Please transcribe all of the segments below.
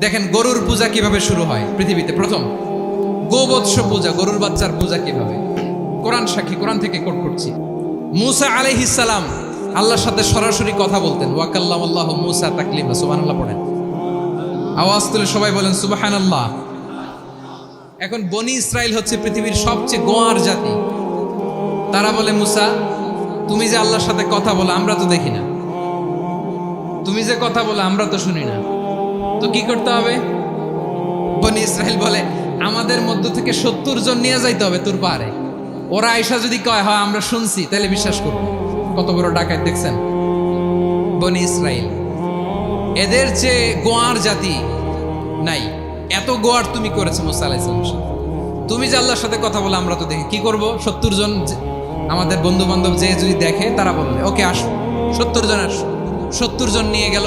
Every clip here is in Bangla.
দেখেন গরুর পূজা কীভাবে শুরু হয় পৃথিবীতে? প্রথম, গোবৎস পূজা, গরুর বাচ্চার পূজা কীভাবে? কোরআন সাক্ষী, কোরআন থেকে কোট করছি। মুসা আলাইহিসালাম আল্লাহর সাথে সরাসরি কথা বলতেন। ওয়াকাল্লাম আল্লাহ মুসা তাকলিমা, সুবহানাল্লাহ পড়েন। আওয়াজ তুলে সবাই বলেন, সুবহানাল্লাহ। এখন বনি ইসরাইল হচ্ছে পৃথিবীর সবচেয়ে গোয়ার জাতি। তারা বলে, মুসা, তুমি যে আল্লাহর সাথে কথা বলো, আমরা তো দেখি না। তুমি যে কথা বলো, আমরা তো শুনি না। তো কি করতে হবে? বনি ইসরায়েল বলে, আমাদের মধ্য থেকে সত্তর জন নিয়ে যাইতে হবে তোর পারে ওরা আয়সা যদি কয়, হয়, আমরা শুনছি, তাহলে বিশ্বাস করব। কত বড় ডাকাত, দেখছেন? বনি ইসরায়েল এদের যে গোয়ার জাতি নাই। এত গোয়ার তুমি করেছ মুসা তুমি যে আল্লাহর সাথে কথা বলে, আমরা তো দেখি। কি করব? সত্তর জন আমাদের বন্ধু বান্ধব যে যদি দেখে, তারা বলবে, ওকে, আসো। সত্তর জন আসো। সত্তর জন নিয়ে গেল।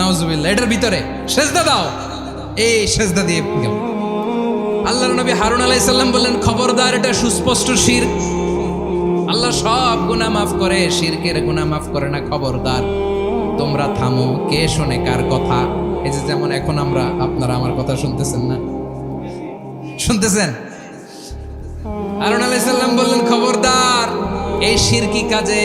নাউজুবিল্লাহ, এটার ভিতরে সেজদা দাও। এই সেজদা দিয়ে গেল। আল্লাহর নবী হারুন আলাইহিস সালাম বললেন, খবরদার, এটা সুস্পষ্ট শির। আল্লাহ সব গুনাহ মাফ করে, শিরকের গুনাহ মাফ করে না, খবরদার। তোমরা থামো, কে শোনে, কার কথা? এই যে যেমন এখন আমরা, আপনারা আমার কথা শুনতেছেন না? শুনতেছেন? হারুন আলাইহিস সালাম বললেন, খবরদার, এই শিরকি কাজে?